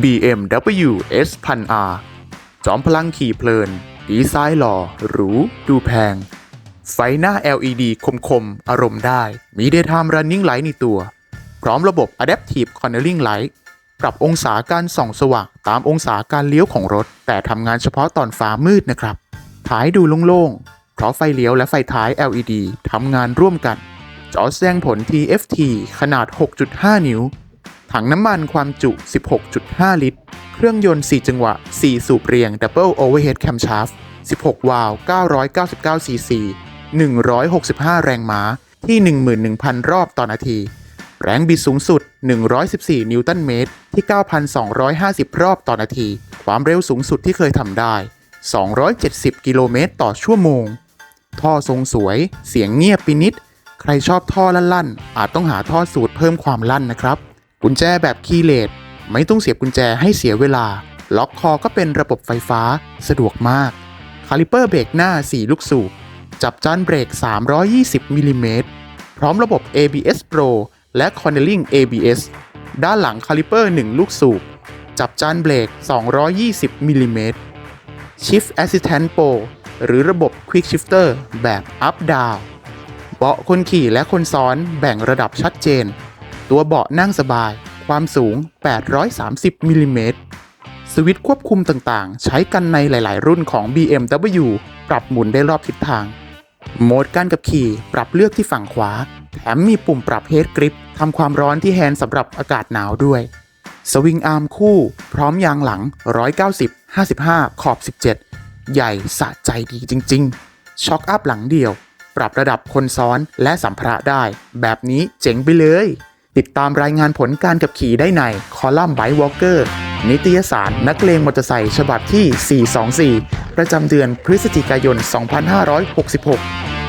BMW S1000R จอมพลังขี่เพลิน ดีไซน์หล่อหรู ดูแพง ไฟหน้า LED คมๆ อารมณ์ได้ มี Daytime Running Light ในตัว พร้อมระบบ Adaptive Cornering Light ปรับองศาการส่องสว่างตามองศาการเลี้ยวของรถ แต่ทำงานเฉพาะตอนฟ้ามืดนะครับ ท้ายดูโล่งๆ เพราะไฟเลี้ยวและไฟท้าย LED ทำงานร่วมกัน จอแสดงผล TFT ขนาด 6.5 นิ้ว ถังน้ำมันความจุ 16.5 ลิตร เครื่องยนต์ 4 จังหวะ 4 สูบเรียง Double Overhead Camshaft 16 วาล์ว999ซีซี165 แรงม้า ที่ 11,000 รอบต่อนาที แรงบิดสูงสุด 114 นิวตันเมตร ที่ 9,250 รอบต่อนาที ความเร็วสูงสุดที่เคยทำได้ 270 กิโลเมตรต่อชั่วโมง ท่อทรงสวย เสียงเงียบไปนิด ใครชอบท่อลั่นๆ อาจต้องหาท่อสูตรเพิ่มความลั่นนะครับ กุญแจแบบคีย์เลสไม่ต้องเสียบกุญแจให้เสียเวลา ล็อกคอก็เป็นระบบไฟฟ้าสะดวกมาก คาลิเปอร์เบรกหน้า 4 ลูกสูบ จับจานเบรก 320มิลลิเมตรพร้อมระบบ ABS Pro และ Cornering ABS ด้านหลังคาลิเปอร์ 1 ลูกสูบ จับจานเบรก 220มิลลิเมตร Shift Assistant Pro หรือระบบ Quick Shifter แบบ Up Down เบาะคนขี่และคนซ้อนแบ่งระดับชัดเจน ตัวเบาะนั่งสบาย ความสูง 830มิลลิเมตรสวิตช์ควบคุมต่างๆ ใช้กันในหลาย ๆ รุ่นของ BMW ปรับหมุนได้รอบทิศทาง โหมดการกับขี่ปรับเลือกที่ฝั่งขวา แถมมีปุ่มปรับเฮดกริปทำความร้อนที่แฮนด์สำหรับอากาศหนาวด้วย สวิงอาร์มคู่ พร้อมยางหลัง 190 55 ขอบ 17 ใหญ่สะใจดีจริง ๆ ช็อคอัพหลังเดียว ปรับระดับคนซ้อนและสัมภาระได้ แบบนี้เจ๋งไปเลย ติดตามรายงานผลการขับขี่ได้ในคอลัมน์ไบวอลเกอร์นิตยสารนักเลงมอเตอร์ไซค์ฉบับที่ 424 ประจำเดือนพฤศจิกายน 2566